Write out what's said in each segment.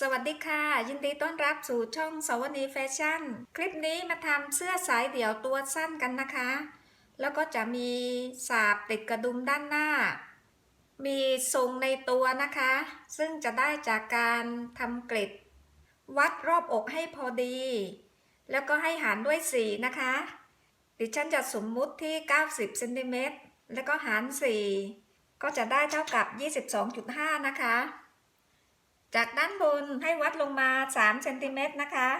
สวัสดีค่ะ ยินดีต้อนรับสู่ช่องสวนีแฟชั่น คลิปนี้มาทำเสื้อสายเดี่ยวตัวสั้นกันนะคะ แล้วก็จะมีสาบติดกระดุมด้านหน้า มีทรงในตัวนะคะ ซึ่งจะได้จากการทำกริดวัดรอบอกให้พอดี แล้วก็ให้หารด้วย 4 นะคะ ดิฉันจะสมมุติที่ 90เซนติเมตรแล้วก็หาร 4 ก็จะได้เท่ากับ 22.5 นะคะ จากด้านบนให้วัดลงมา3เซนติเมตรนะคะ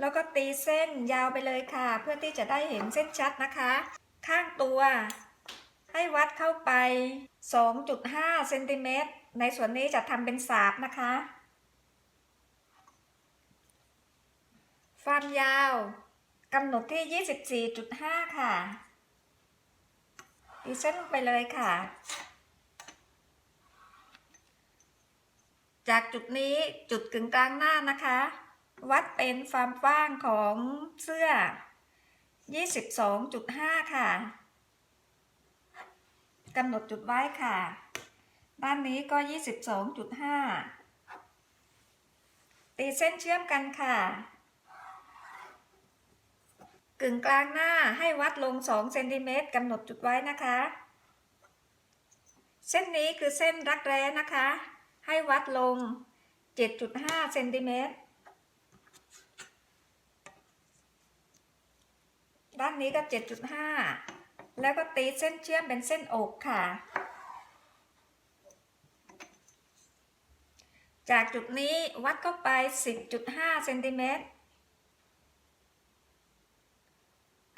แล้วก็ตีเส้นยาวไปเลยค่ะ เพื่อที่จะได้เห็นเส้นชัดนะคะ ข้างตัว ให้วัดเข้าไป 2.5เซนติเมตรในส่วนนี้จะทำเป็นสาบนะคะ ความยาวกำหนดที่ 24.5 ค่ะตีเส้นลงไปเลยค่ะ จากจุดนี้จุดกึ่งกลางหน้านะคะ วัดเป็นความกว้างของเสื้อ 22.5 ค่ะกำหนดจุดไว้ค่ะ ด้านนี้ก็ 22.5 ตีเส้นเชื่อมกันค่ะ กึ่งกลางหน้าให้วัดลง 2 เซนติเมตรกำหนดจุดไว้นะคะ เส้นนี้คือเส้นรักแร้นะคะ ให้วัดลง 7.5เซนติเมตร ด้านนี้ก็ 7.5 แล้วก็ตีเส้นเชื่อมเป็นเส้นอกค่ะ จากจุดนี้วัดเข้าไป 10.5เซนติเมตร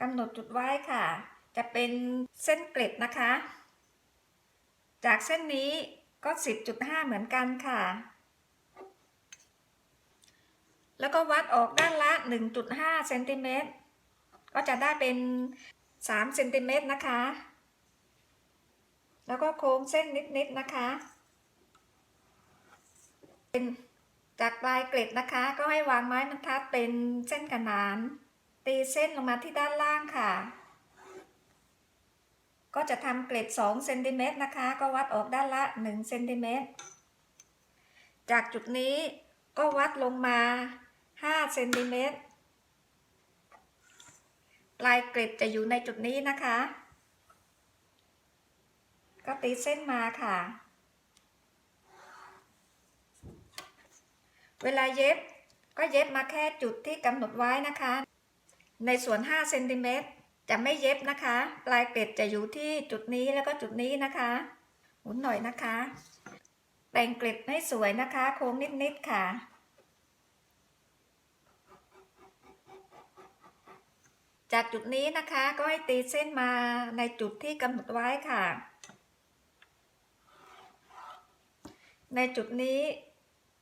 กำหนดจุดไว้ค่ะ จะเป็นเส้นเกล็ดนะคะ จากเส้นนี้ ก็ 10.5 เหมือนกันค่ะ แล้วก็วัดออกด้านละ 1.5เซนติเมตรก็จะได้เป็น3เซนติเมตรนะคะ แล้วก็โค้งเส้นนิดๆนะคะ เป็นจากปลายเกล็ดนะคะ ก็ให้วางไม้บรรทัดเป็นเส้นขนาน ตีเส้นลงมาที่ด้านล่างค่ะ ก็จะทำเกล็ด2เซนติเมตรนะคะ ก็วัดออกด้านละ1เซนติเมตร จากจุดนี้ก็วัดลงมา5เซนติเมตร ปลายเกล็ดจะอยู่ในจุดนี้นะคะ ก็ตีเส้นมาค่ะ เวลาเย็บก็เย็บมาแค่จุดที่กำหนดไว้นะคะ ในส่วน5เซนติเมตร จะไม่เย็บนะคะ ปลายเกล็ดจะอยู่ที่จุดนี้แล้วก็จุดนี้นะคะ หมุนหน่อยนะคะ แต่งเกล็ดให้สวยนะคะ โค้งนิดๆค่ะ จากจุดนี้นะคะก็ให้ตีเส้นมาในจุดที่กำหนดไว้ค่ะ ในจุดนี้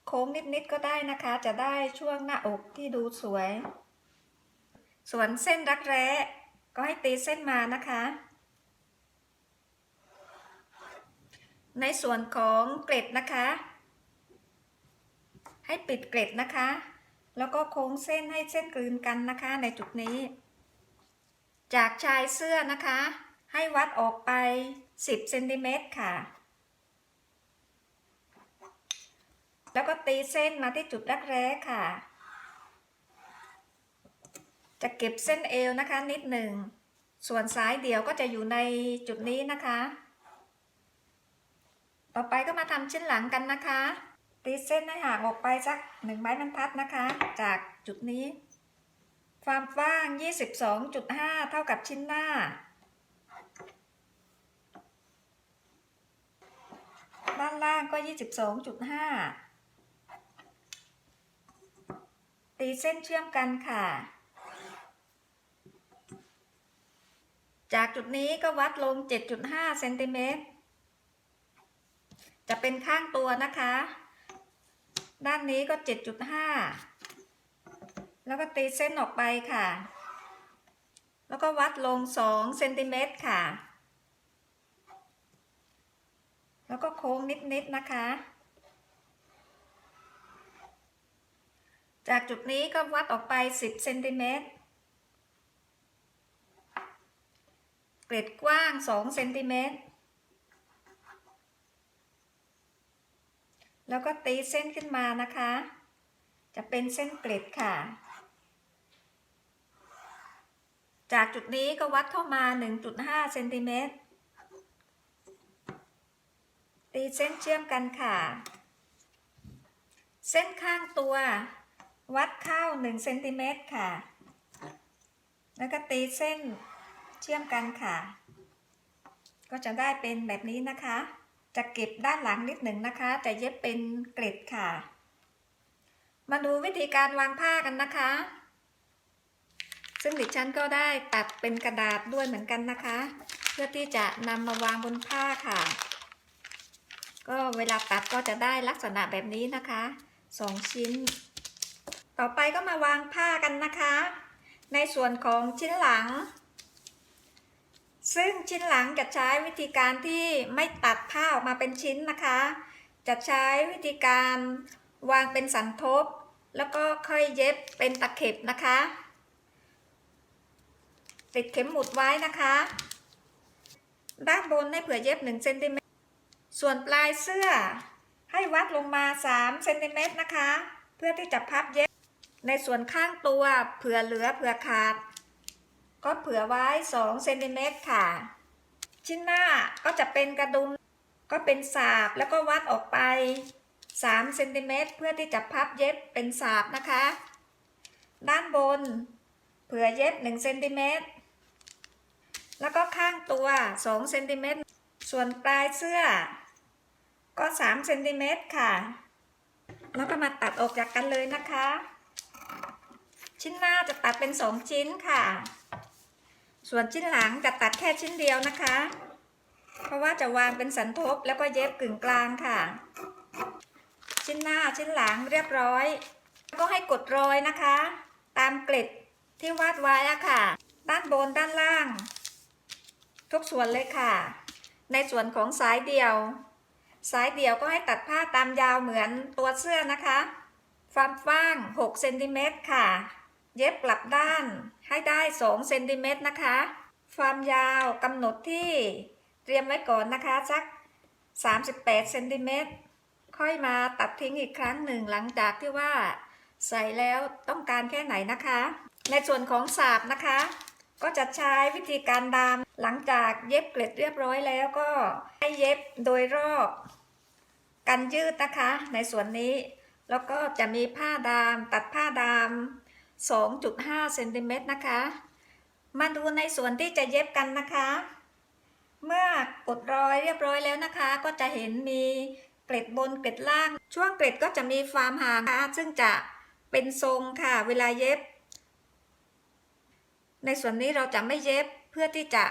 โค้งนิดๆก็ได้นะคะ จะได้ช่วงหน้าอกที่ดูสวย ส่วนเส้นรักแร้ ก็ให้ตีเส้นมานะคะ ในส่วนของเกล็ดนะคะ ให้ปิดเกล็ดนะคะ แล้วก็โค้งเส้นให้เส้นกลืนกันนะคะในจุดนี้ จากชายเสื้อนะคะ ให้วัดออกไป 10เซนติเมตรค่ะแล้วก็ตีเส้นมาที่จุดรักแร้ค่ะ จะเก็บเส้นเอวนะคะนิดหนึ่ง ส่วนสายเดี่ยวก็จะอยู่ในจุดนี้นะคะ ต่อไปก็มาทำชิ้นหลังกันนะคะตีเส้นให้ห่างออกไปสักหนึ่งไม้บรรทัดนะคะ จากจุดนี้ ความกว้าง 22.5 เท่ากับชิ้นหน้า ด้านล่างก็ 22.5 ตีเส้นเชื่อมกันค่ะ จากจุดนี้ก็วัดลง 7.5เซนติเมตร จะเป็นข้างตัวนะคะ ด้านนี้ก็ 7.5 แล้วก็ตีเส้นออกไปค่ะ แล้วก็วัดลง 2 เซนติเมตรค่ะ แล้วก็โค้งนิดๆนะคะ จากจุดนี้ก็วัดออกไป 10 เซนติเมตร เกล็ดกว้าง2เซนติเมตร แล้วก็ตีเส้นขึ้นมานะคะ จะเป็นเส้นเกล็ดค่ะ จากจุดนี้ก็วัดเข้ามา 1.5เซนติเมตร ตีเส้นเชื่อมกันค่ะ เส้นข้างตัว วัดเข้า1เซนติเมตรค่ะ แล้วก็ตีเส้น เชื่อมกันค่ะ ก็จะได้เป็นแบบนี้นะคะ จะเก็บด้านหลังนิดหนึ่งนะคะ จะเย็บเป็นเกล็ดค่ะ มาดูวิธีการวางผ้ากันนะคะ ซึ่งดิฉันก็ได้ตัดเป็นกระดาษด้วยเหมือนกันนะคะ เพื่อที่จะนำมาวางบนผ้าค่ะ ก็เวลาตัดก็จะได้ลักษณะแบบนี้นะคะสองชิ้น ต่อไปก็มาวางผ้ากันนะคะ ในส่วนของชิ้นหลัง ซึ่งชิ้นหลังจะใช้วิธีการที่ไม่ตัดผ้าออกมาเป็นชิ้นนะคะ จะใช้วิธีการวางเป็นสันทบ แล้วก็ค่อยเย็บเป็นตะเข็บนะคะ ติดเข็มหมุดไว้นะคะ ด้านบนให้เผื่อเย็บ1เซนติเมตร ส่วนปลายเสื้อให้วัดลงมา3เซนติเมตรนะคะ เพื่อที่จะพับเย็บ ในส่วนข้างตัวเผื่อเหลือเผื่อขาด ก็เผื่อไว้ 2 เซนติเมตรค่ะ ชิ้นหน้าก็จะเป็นกระดุม ก็เป็นสาบแล้วก็วัดออกไป 3 เซนติเมตรเพื่อที่จะพับเย็บเป็นสาบนะคะ ด้านบน เผื่อเย็บ 1 เซนติเมตร แล้วก็ข้างตัว 2 เซนติเมตร ส่วนปลายเสื้อ ก็ 3 เซนติเมตรค่ะ แล้วก็มาตัดออกจากกันเลยนะคะ ชิ้นหน้าจะตัดเป็น 2 ชิ้นค่ะ ส่วนชิ้นหลังจะตัดแค่ชิ้นเดียวนะคะ เพราะว่าจะวางเป็นสันทบแล้วก็เย็บกึ่งกลางค่ะ ชิ้นหน้าชิ้นหลังเรียบร้อย ก็ให้กดรอยนะคะ ตามเกล็ดที่วาดไว้อะค่ะ ด้านบนด้านล่าง ทุกส่วนเลยค่ะ ในส่วนของสายเดี่ยว สายเดี่ยวก็ให้ตัดผ้าตามยาวเหมือนตัวเสื้อนะคะความกว้าง 6 เซนติเมตรค่ะ เย็บกลับด้านให้ได้2เซนติเมตรนะคะ ความยาวกำหนดที่เตรียมไว้ก่อนนะคะสัก 38เซนติเมตรค่อยมาตัดทิ้งอีกครั้งหนึ่งหลังจากที่ว่าใส่แล้วต้องการแค่ไหนนะคะ ในส่วนของสาบนะคะ ก็จะใช้วิธีการดามหลังจากเย็บเกล็ดเรียบร้อยแล้วก็ให้เย็บโดยรอบกันยืดนะคะ ในส่วนนี้แล้วก็จะมีผ้าดามตัดผ้าดาม 2.5เซนติเมตรนะคะ มาดูในส่วนที่จะเย็บกันนะคะ เมื่อกดรอยเรียบร้อยแล้วนะคะ ก็จะเห็นมีเกล็ดบนเกล็ดล่าง ช่วงเกล็ดก็จะมีฟามห่างนะคะซึ่งจะเป็นทรงค่ะ เวลาเย็บ ในส่วนนี้เราจะไม่เย็บเพื่อที่จะ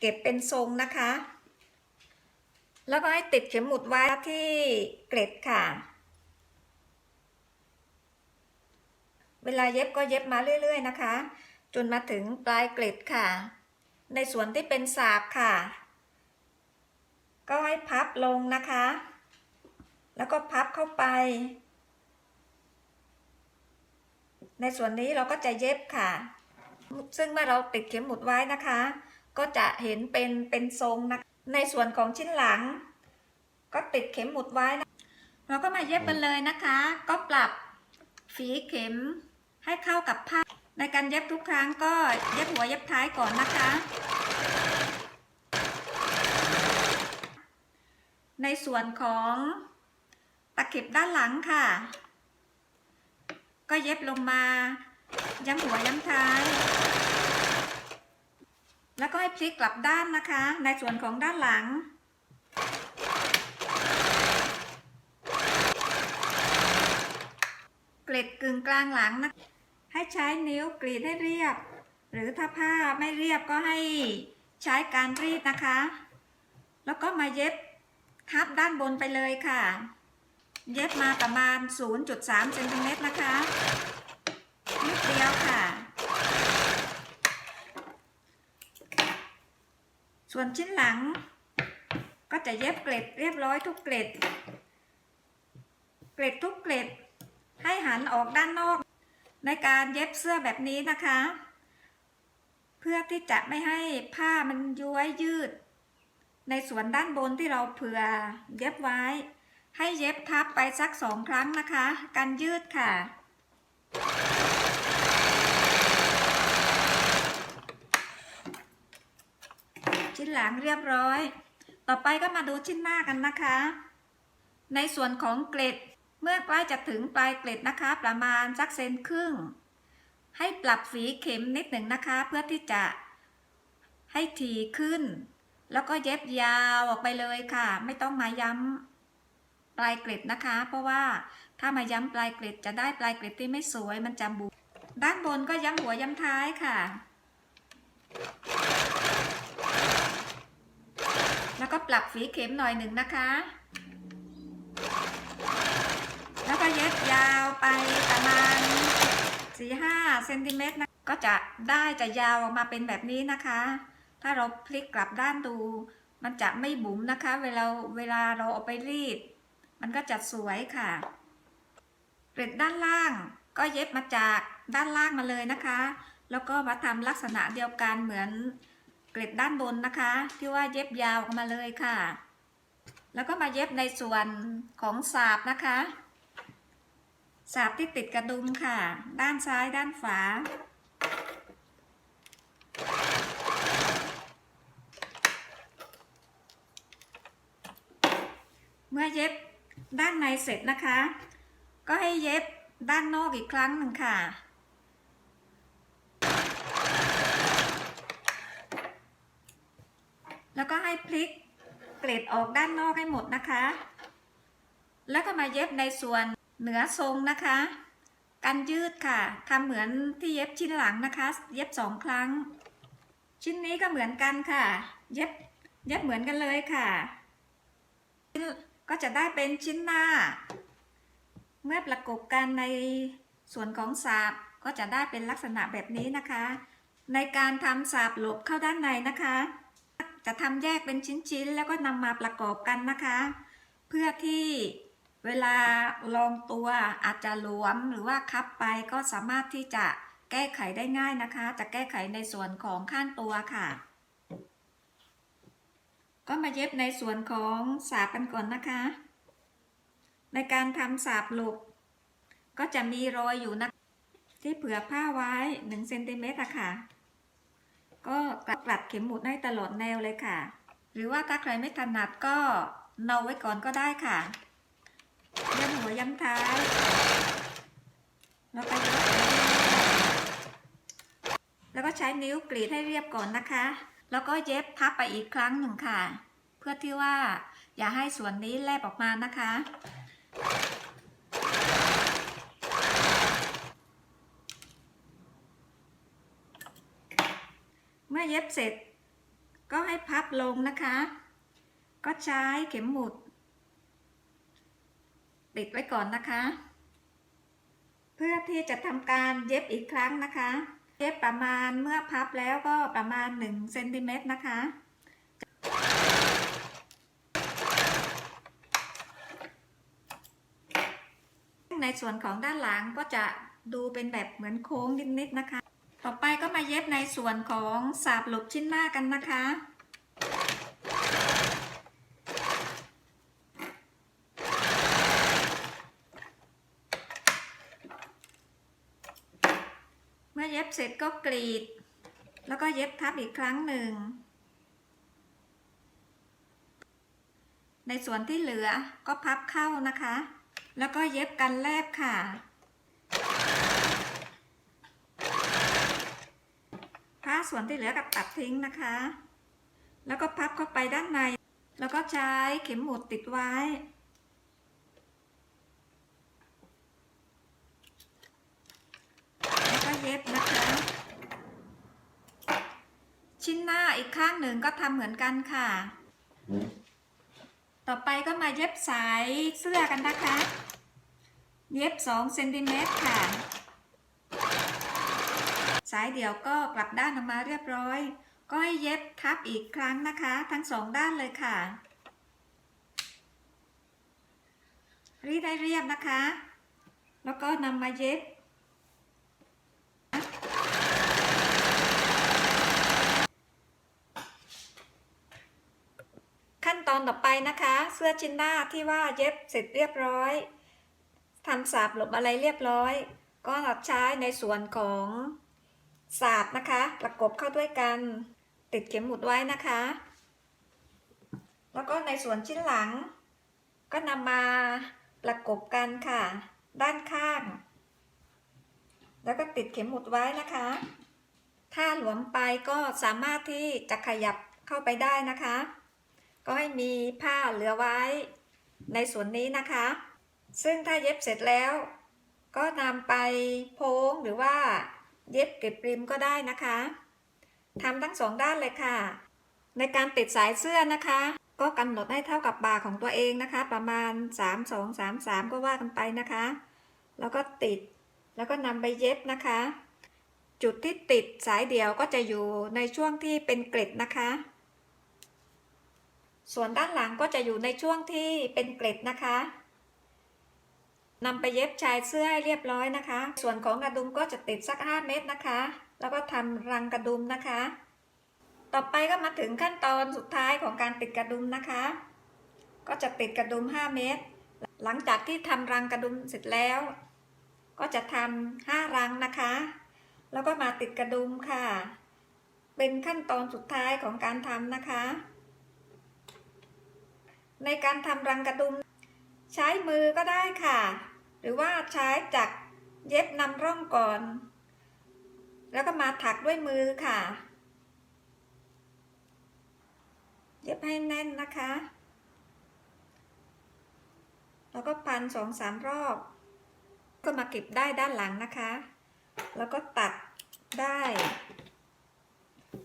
เก็บเป็นทรงนะคะ แล้วก็ให้ติดเข็มหมุดไว้ที่เกล็ดค่ะ เวลาเย็บก็เย็บมาเรื่อย ๆ นะคะ จนมาถึงปลายเกล็ดค่ะ ในส่วนที่เป็นสาบค่ะ ก็ให้พับลงนะคะ แล้วก็พับเข้าไป ในส่วนนี้เราก็จะเย็บค่ะ ซึ่งเมื่อเราติดเข็มหมุดไว้นะคะ ก็จะเห็นเป็นเป็นทรงนะในส่วนของชิ้นหลัง ก็ติดเข็มหมุดไว้นะเราก็มาเย็บกันเลยนะคะ ก็ปรับฝีเข็ม ให้เข้ากับผ้า ในการเย็บทุกครั้งก็เย็บหัวเย็บท้ายก่อนนะคะ ในส่วนของตะเข็บด้านหลังค่ะ ก็เย็บลงมา ย้ำหัวย้ำท้าย แล้วก็ให้พลิกกลับด้านนะคะ ในส่วนของด้านหลังเกล็ดกึ่งกลางหลังนะ ให้ใช้นิ้วกรีดให้เรียบ หรือถ้าผ้าไม่เรียบก็ให้ใช้การรีดนะคะ แล้วก็มาเย็บทับด้านบนไปเลยค่ะ เย็บมาประมาณ 0.3เซนติเมตรนะคะนิดเดียวค่ะ ส่วนชิ้นหลัง ก็จะเย็บเกล็ดเรียบร้อยทุกเกล็ด เกล็ดทุกเกล็ดให้หันออกด้านนอก ในการเย็บเสื้อแบบนี้นะคะ เพื่อที่จะไม่ให้ผ้ามันย้วยยืด ในส่วนด้านบนที่เราเผื่อเย็บไว้ ให้เย็บทับไปสักสองครั้งนะคะ กันยืดค่ะชิ้นหลังเรียบร้อย ต่อไปก็มาดูชิ้นหน้ากันนะคะ ในส่วนของเกล็ด เมื่อใกล้จะถึงปลายเกล็ดนะคะ ประมาณสักเซนครึ่ง ให้ปรับฝีเข็มนิดหนึ่งนะคะ เพื่อที่จะให้ถี่ขึ้น แล้วก็เย็บยาวออกไปเลยค่ะ ไม่ต้องมาย้ำปลายเกล็ดนะคะ เพราะว่าถ้ามาย้ำปลายเกล็ดจะได้ปลายเกล็ดที่ไม่สวยมันจะบุด้านบนก็ย้ำหัวย้ำท้ายค่ะ แล้วก็ปรับฝีเข็มหน่อยหนึ่งนะคะ 4-5เซนติเมตรนะก็จะได้จะยาวออกมาเป็นแบบนี้นะคะ ถ้าเราพลิกกลับด้านดู มันจะไม่บุ๋มนะคะ เวลาเวลาเราเอาไปรีด มันก็จะสวยค่ะเกล็ดด้านล่างก็เย็บมาจากด้านล่างมาเลยนะคะ แล้วก็มาทำลักษณะเดียวกันเหมือนเกล็ดด้านบนนะคะ ที่ว่าเย็บยาวออกมาเลยค่ะ แล้วก็มาเย็บในส่วนของสาบนะคะ สาบที่ติดกระดุมค่ะ ด้านซ้ายด้านฝา เมื่อเย็บด้านในเสร็จนะคะ ก็ให้เย็บด้านนอกอีกครั้งหนึ่งค่ะ แล้วก็ให้พลิกเกล็ดออกด้านนอกให้หมดนะคะ แล้วก็มาเย็บในส่วน เหนือทรงนะคะ กันยืดค่ะทำเหมือนที่เย็บชิ้นหลังนะคะ เย็บสองครั้ง ชิ้นนี้ก็เหมือนกันค่ะ เย็บเย็บเหมือนกันเลยค่ะ ก็จะได้เป็นชิ้นหน้า เมื่อประกบกันในส่วนของสาบก็จะได้เป็นลักษณะแบบนี้นะคะ ในการทำสาบหลบเข้าด้านในนะคะ จะทำแยกเป็นชิ้นๆ แล้วก็นำมาประกอบกันนะคะ เพื่อที่ เวลาลองตัวอาจจะหลวมหรือว่าคับไปก็สามารถที่จะแก้ไขได้ง่ายนะคะ จะแก้ไขในส่วนของข้างตัวค่ะ ก็มาเย็บในส่วนของสาบกันก่อนนะคะ ในการทำสาบหลบก็จะมีรอยอยู่นะที่เผื่อผ้าไว้1เซนติเมตรค่ะ ก็กลัดเข็มหมุดให้ตลอดแนวเลยค่ะ หรือว่าถ้าใครไม่ถนัดก็เนาไว้ก่อนก็ได้ค่ะ ย้ำหัวย้ำท้ายแล้วก็แล้วก็ใช้นิ้วกรีดให้เรียบก่อนนะคะ แล้วก็เย็บพับไปอีกครั้งหนึ่งค่ะ เพื่อที่ว่าอย่าให้ส่วนนี้แลบออกมานะคะ เมื่อเย็บเสร็จก็ให้พับลงนะคะ ก็ใช้เข็มหมุด ติดไว้ก่อนนะคะ เพื่อที่จะทำการเย็บอีกครั้งนะคะ เย็บประมาณเมื่อพับแล้วก็ประมาณ1เซนติเมตรนะคะในส่วนของด้านหลังก็จะดูเป็นแบบเหมือนโค้งนิดๆนะคะ ต่อไปก็มาเย็บในส่วนของสาบหลบชิ้นหน้ากันนะคะ เมื่อเย็บเสร็จก็กรีด แล้วก็เย็บทับอีกครั้งหนึ่ง ในส่วนที่เหลือก็พับเข้านะคะ แล้วก็เย็บกันแลบค่ะผ้าส่วนที่เหลือกับตัดทิ้งนะคะ แล้วก็พับเข้าไปด้านใน แล้วก็ใช้เข็มหมุดติดไว้ แล้วก็เย็บนะคะ ชิ้นหน้าอีกข้างหนึ่งก็ทำเหมือนกันค่ะ ต่อไปก็มาเย็บสายเสื้อกันนะคะ เย็บ2เซนติเมตรค่ะ สายเดี่ยวก็กลับด้านออกมาเรียบร้อย ก็ให้เย็บทับอีกครั้งนะคะ ทั้งสองด้านเลยค่ะรีดได้เรียบนะคะ แล้วก็นำมาเย็บ ขั้น ตอ นต่อไปนะคะ เสื้อชิ้นหน้าที่ว่าเย็บเสร็จเรียบร้อยทำสาบหลบอะไรเรียบร้อย ก็ใช้ในส่วนของสาบนะคะ ประกบเข้าด้วยกัน ติดเข็มหมุดไว้นะคะ แล้วก็ในส่วนชิ้นหลัง ก็นำมาประกบกันค่ะ ด้านข้าง แล้วก็ติดเข็มหมุดไว้นะคะ ถ้าหลวมไปก็สามารถที่จะขยับเข้าไปได้นะคะ ก็ให้มีผ้าเหลือไว้ในส่วนนี้นะคะ ซึ่งถ้าเย็บเสร็จแล้ว ก็นำไปโพ้งหรือว่าเย็บเก็บริมก็ได้นะคะทำทั้งสองด้านเลยค่ะ ในการติดสายเสื้อนะคะ ก็กำหนดให้เท่ากับบ่าของตัวเองนะคะ ประมาณ 3 2 3 3 ก็ว่ากันไปนะคะ แล้วก็ติดแล้วก็นำไปเย็บนะคะ จุดที่ติดสายเดี่ยวก็จะอยู่ในช่วงที่เป็นเกล็ดนะคะ ส่วนด้านหลังก็จะอยู่ในช่วงที่เป็นเกล็ดนะคะนำไปเย็บชายเสื้อให้เรียบร้อยนะคะ ส่วนของกระดุมก็จะติดสัก 5 เมตรนะคะ แล้วก็ทำรังกระดุมนะคะ ต่อไปก็มาถึงขั้นตอนสุดท้ายของการติดกระดุมนะคะ ก็จะติดกระดุม 5 เมตรหลังจากที่ทำรังกระดุมเสร็จแล้ว ก็จะทำ5รังนะคะ แล้วก็มาติดกระดุมค่ะ เป็นขั้นตอนสุดท้ายของการทำนะคะ ในการทำรังกระดุม ใช้มือก็ได้ค่ะ หรือว่าใช้จักรเย็บนำร่องก่อน แล้วก็มาถักด้วยมือค่ะ เย็บให้แน่นนะคะ แล้วก็พันสองสามรอบ ก็มาเก็บได้ด้านหลังนะคะ แล้วก็ตัดได้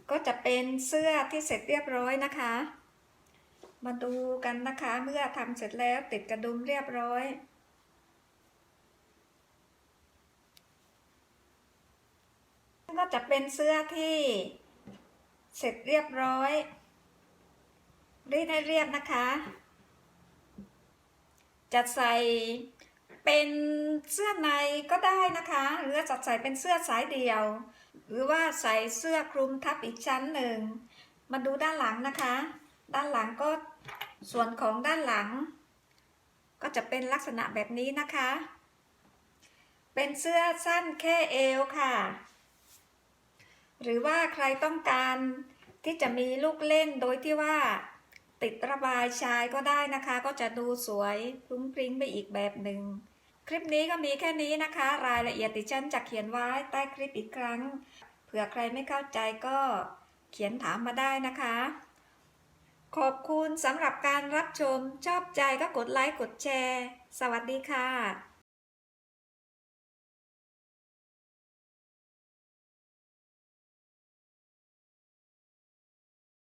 ก็จะเป็นเสื้อที่เสร็จเรียบร้อยนะคะ มาดูกันนะคะเมื่อทำเสร็จแล้วติดกระดุมเรียบร้อยก็จะเป็นเสื้อที่เสร็จเรียบร้อย รีดให้เรียบนะคะ จะใส่เป็นเสื้อในก็ได้นะคะ หรือจะใส่เป็นเสื้อสายเดี่ยว หรือว่าใส่เสื้อคลุมทับอีกชั้นหนึ่ง มาดูด้านหลังนะคะ ด้านหลังก็ส่วนของด้านหลัง ก็จะเป็นลักษณะแบบนี้นะคะ เป็นเสื้อสั้นแค่เอวค่ะ หรือว่าใครต้องการที่จะมีลูกเล่นโดยที่ว่า ติดระบายชายก็ได้นะคะ ก็จะดูสวยพรุ้งพริ้งไปอีกแบบหนึ่งคลิปนี้ก็มีแค่นี้นะคะ รายละเอียดดิฉันจะเขียนไว้ใต้คลิปอีกครั้ง เผื่อใครไม่เข้าใจก็เขียนถามมาได้นะคะ ขอบคุณสำหรับการรับชมชอบใจก็กดไลค์กดแชร์ สวัสดีค่ะ